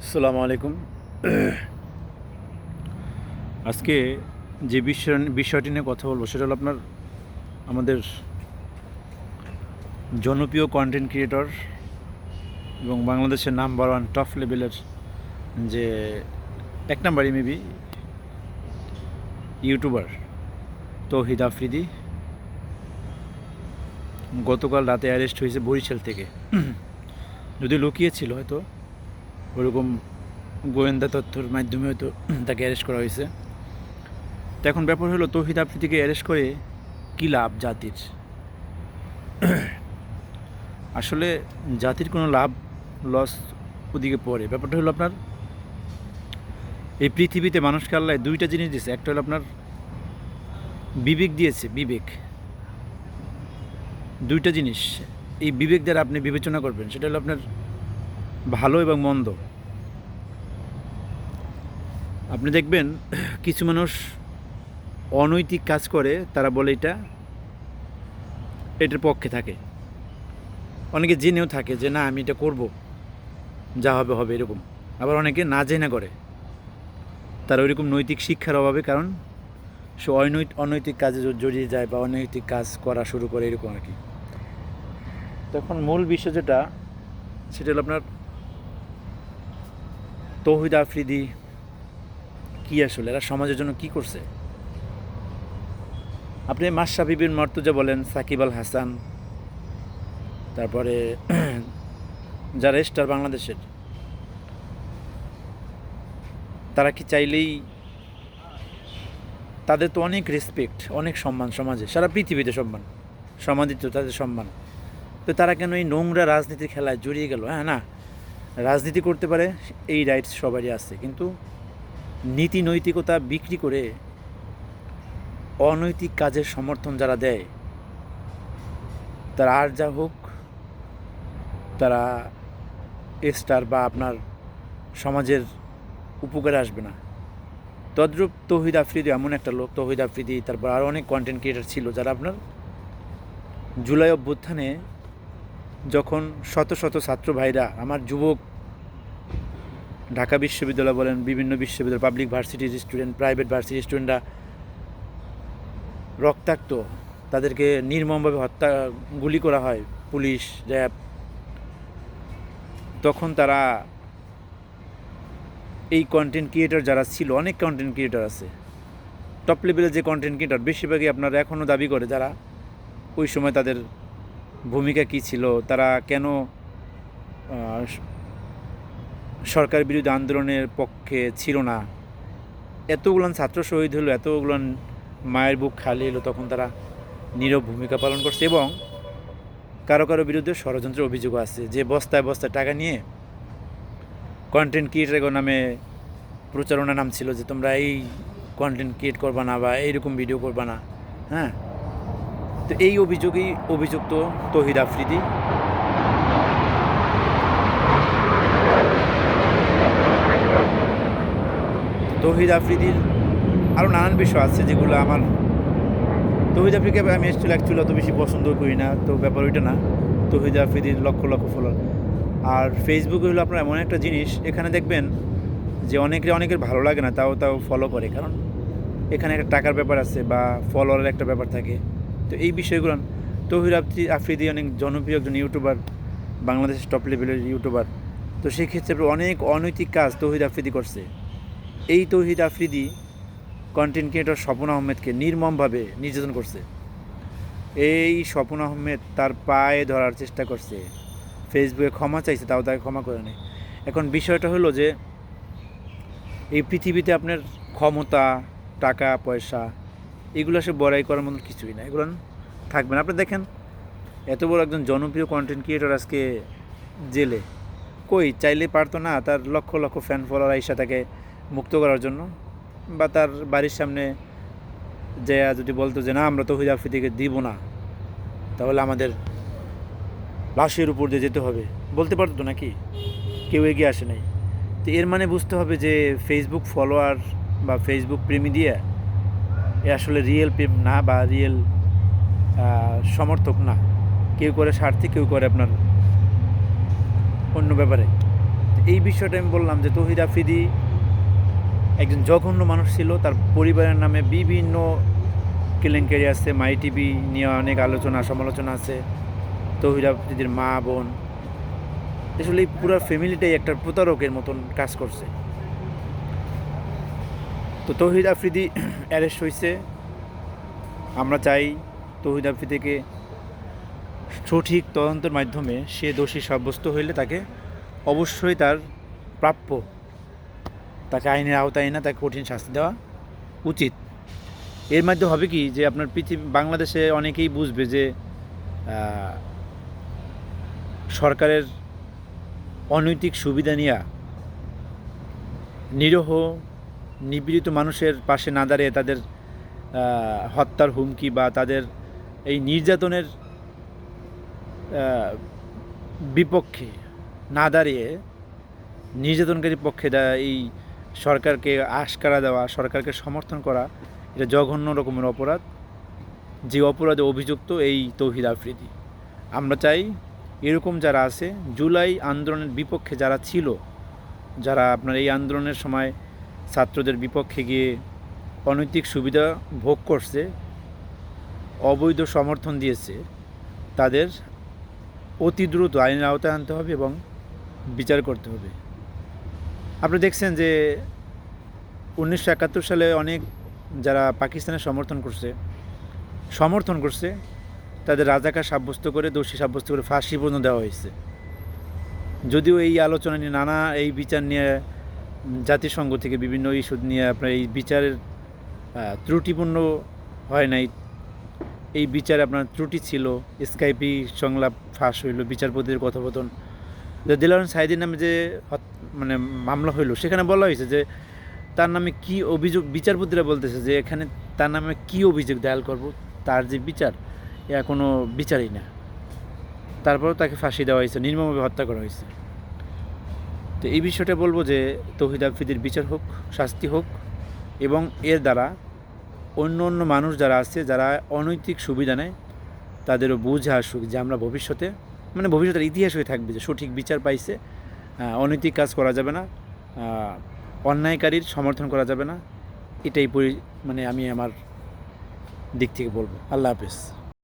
আসসালামু আলাইকুম। আজকে যে বিষয় বিষয়টি নিয়ে কথা বলব সেটা হলো আপনার আমাদের জনপ্রিয় কন্টেন্ট ক্রিয়েটর এবং বাংলাদেশের নাম্বার ওয়ান টপ লেভেলের যে এক নাম্বারই মেবি ইউটিউবার তৌহিদ আফ্রিদি। গতকাল রাতে অ্যারেস্ট হয়েছে বরিশাল থেকে। যদি লুকিয়েছিল হয়তো। ওরকম গোয়েন্দা তথ্যর মাধ্যমে হয়তো তাকে অ্যারেস্ট করা হয়েছে। তো এখন ব্যাপার হলো তৌহিদ আফ্রিদিকে অ্যারেস্ট করে কী লাভ জাতির? আসলে জাতির কোনো লাভ লস ওদিকে পড়ে। ব্যাপারটা হলো আপনার, এই পৃথিবীতে মানুষকে আল্লাহ দুইটা জিনিস দিয়েছে। একটা হলো আপনার বিবেক দিয়েছে, বিবেক। দুইটা জিনিস, এই বিবেক দ্বারা আপনি বিবেচনা করবেন। সেটা হলো আপনার ভালো এবং মন্দ। আপনি দেখবেন, কিছু মানুষ অনৈতিক কাজ করে, তারা বলে এটা, এটার পক্ষে থাকে। অনেকে জেনেও থাকে যে, না, আমি এটা করব। যা হবে হবে, এরকম। আবার অনেকে না জেনে করে। তার ওইরকম নৈতিক শিক্ষার অভাবে, কারণ সে অনৈত, অনৈতিক কাজে জড়িয়ে যায় বা অনৈতিক কাজ করা শুরু করে, এরকম আর কি। তখন মূল বিষয় যেটা, সেটা হলো আপনার তৌহিদ আফ্রিদি কি আসলে? এরা সমাজের জন্য কি করছে? আপনি মাশরাফি বিন মর্তুজা বলেন, সাকিব আল হাসান, তারপরে যারা স্টার বাংলাদেশের, তারা কি চাইলেই তাদের তো অনেক রেসপেক্ট অনেক সম্মান সমাজে, সারা পৃথিবীতে সম্মান সমাজে তো তাদের সম্মান। তো তারা কেন এই নোংরা রাজনীতির খেলায় জড়িয়ে গেল? হ্যাঁ না। রাজনীতি করতে পারে, এই রাইটস সবারই আছে। কিন্তু নীতি নৈতিকতা বিক্রি করে অনৈতিক কাজের সমর্থন যারা দেয়, তারা আর যা হোক, তারা স্টার বা আপনার সমাজের উপকারে আসবে না। তদ্রূপ তৌহিদ আফ্রিদি এমন একটা লোক, তৌহিদ আফ্রিদি, তারপর আরও অনেক কন্টেন্ট ক্রিয়েটার ছিল, যারা আপনার জুলাই অভ্যুত্থানে যখন শত শত ছাত্র ভাইরা আমার যুবক ঢাকা বিশ্ববিদ্যালয় বলেন, বিভিন্ন বিশ্ববিদ্যালয় পাবলিক ভার্সিটির স্টুডেন্ট প্রাইভেট ভার্সিটির স্টুডেন্টরা রক্তাক্ত, তাদেরকে নির্মমভাবে হত্যা, গুলি করা হয়, পুলিশ, র্যাব। তখন তারা এই কন্টেন্ট ক্রিয়েটর যারা ছিল, অনেক কন্টেন্ট ক্রিয়েটর আছে। টপ লেভেলের যে কন্টেন্ট ক্রিয়েটর বেশিরভাগই আপনারা এখনও দাবি করে যারা ওই সময় তাদের ভূমিকা কী ছিল? তারা কেন সরকার বিরোধী আন্দোলনের পক্ষে ছিল না? এতগুলান ছাত্র শহীদ হলো, এতগুলান মায়ের বুক খালি এলো তখন তারা নীরব ভূমিকা পালন করছে এবং কারও কারও বিরুদ্ধে ষড়যন্ত্রের অভিযোগ আছে। যে বস্তায় বস্তায় টাকা নিয়ে কন্টেন্ট ক্রিয়েটার নামে প্রচারণা নাম ছিল যে তোমরা এই কন্টেন্ট ক্রিয়েট করবা না বা এইরকম ভিডিও করবা না হ্যাঁ? তো এই অভিযোগেই অভিযুক্ত তহিদ আফ্রিদি। তহিদ আফ্রিদির আরও নানান বিষয় আছে যেগুলো আমার তহিদ আফ্রিকে আমি অ্যাকচুয়ালি অ্যাকচুয়ালি অত বেশি পছন্দ করি না, তো ব্যাপার ওইটা না। তহিদ আফ্রিদির লক্ষ লক্ষ ফলোয়ার আর ফেসবুক হলো আপনার এমন একটা জিনিস, এখানে দেখবেন যে অনেকের অনেকের ভালো লাগে না, তাও তাও ফলো করে। কারণ এখানে একটা টাকার ব্যাপার আছে বা ফলোয়ারের একটা ব্যাপার থাকে। তো এই বিষয়গুলো তহিদ আফ্রি, আফ্রিদি অনেক জনপ্রিয় একজন ইউটিউবার, বাংলাদেশের টপ লেভেলের ইউটিউবার। তো সেই ক্ষেত্রে অনেক অনৈতিক কাজ তহিদ আফ্রিদি করছে। এই তৌহিদ আফ্রিদি কন্টেন্ট ক্রিয়েটর স্বপন আহমেদকে নির্মমভাবে নির্যাতন করছে। এই স্বপন আহমেদ তার পায়ে ধরার চেষ্টা করছে। ফেসবুকে ক্ষমা চাইছে, তাও তাকে ক্ষমা করে নেই। এখন বিষয়টা হলো যে, এই পৃথিবীতে আপনার ক্ষমতা, টাকা, পয়সা এগুলো সে বড়াই করার মতো কিছুই না, এগুলো থাকবে না। আপনি দেখেন, এত বড় একজন জনপ্রিয় কন্টেন্ট ক্রিয়েটর আজকে জেলে। কই, চাইলে পারতো না তার লক্ষ লক্ষ ফ্যান ফলোয়ার আইসা তাকে মুক্ত করার জন্য, বা তার বাড়ির সামনে যে যদি বলতো যে, না, আমরা তো হুজাফিদিকে দিব না। তাহলে আমাদের লাশের উপর দিয়ে যেতে হবে। বলতে পারতো নাকি? কেউ এগিয়ে আসে নাই। তো এর মানে বুঝতে হবে যে ফেসবুক ফলোয়ার বা ফেসবুক প্রেমী দিয়ে এ আসলে রিয়েল প্রেম না বা রিয়েল সমর্থক না। কেউ করে স্বার্থে, কেউ করে আপনার অন্য ব্যাপারে। এই বিষয়টা আমি বললাম যে তহিদ আফ্রিদি একজন জঘন্য মানুষ ছিল। তার পরিবারের নামে বিভিন্ন কেলেঙ্কারি আছে। মাই টিভি নিয়ে অনেক আলোচনা, সমালোচনা আছে। তহিদ আফ্রিদির মা, বোন। আসলে এই পুরো ফ্যামিলিটাই একটা প্রতারকের মতন কাজ করছে। তো তৌহিদ আফ্রিদি অ্যারেস্ট হয়েছে। আমরা চাই তৌহিদ আফ্রিদিকে সঠিক তদন্তের মাধ্যমে সে দোষী সাব্যস্ত হইলে তাকে অবশ্যই তার প্রাপ্য, তাকে আইনের আওতায় না তাকে কঠিন শাস্তি দেওয়া উচিত। এর মাধ্যমে হবে কি যে আপনার পৃথিবী, বাংলাদেশে অনেকেই বুঝবে যে সরকারের অনৈতিক সুবিধা নিয়ে নিরহ নিপীড়িত মানুষের পাশে না দাঁড়িয়ে তাদের হত্যার হুমকি বা তাদের এই নির্যাতনের বিপক্ষে না দাঁড়িয়ে নির্যাতনকারী পক্ষে এই সরকারকে আশকারা দেওয়া, সরকারকে সমর্থন করা, এটা জঘন্য রকমের অপরাধ। যে অপরাধে অভিযুক্ত এই তৌহিদ আফ্রিদি। আমরা চাই এরকম যারা আছে, জুলাই আন্দোলনের বিপক্ষে যারা ছিল, যারা আপনার এই আন্দোলনের সময় ছাত্রদের বিপক্ষে গিয়ে অনৈতিক সুবিধা ভোগ করছে, অবৈধ সমর্থন দিয়েছে, তাদের অতি দ্রুত আইনের আওতায় আনতে হবে এবং বিচার করতে হবে। আপনি দেখছেন যে উনিশশো একাত্তর সালে অনেক যারা পাকিস্তানের সমর্থন করছে সমর্থন করছে, তাদের রাজাকার সাব্যস্ত করে, দোষী সাব্যস্ত করে ফাঁসি পর্যন্ত দেওয়া হয়েছে। যদিও এই আলোচনা নিয়ে নানা এই বিচার নিয়ে জাতিসংঘ থেকে বিভিন্ন ইস্যু নিয়ে আপনার এই বিচারের ত্রুটিপূর্ণ হয় নাই। এই বিচারে আপনার ত্রুটি ছিল, স্কাইপি সংলাপ ফাঁস হইল, বিচারপতির কথোপকথন। যে দিলারন সাইদির নামে যে মানে মামলা হইল, সেখানে বলা হয়েছে যে তার নামে কি অভিযোগ, বিচারপতিরা বলতেছে যে এখানে তার নামে কি অভিযোগ দায়াল করব, তার যে বিচার, এ কোনো বিচারই না। তারপরেও তাকে ফাঁসি দেওয়া হয়েছে, নির্মমভাবে হত্যা করা হয়েছে। তো এই বিষয়টা বলব যে তৌহিদ আফ্রিদির বিচার হোক, শাস্তি হোক এবং এর দ্বারা অন্য অন্য মানুষ যারা আছে, যারা অনৈতিক সুবিধা নেয়, তাদেরও বুঝে আসুক যে আমরা ভবিষ্যতে মানে ভবিষ্যতের ইতিহাস হয়ে থাকবে যে সঠিক বিচার পাইছে অনৈতিক কাজ করা যাবে না অন্যায়কারীর সমর্থন করা যাবে না, এটাই পরি মানে আমি আমার দিক থেকে বলব। আল্লাহ হাফেজ।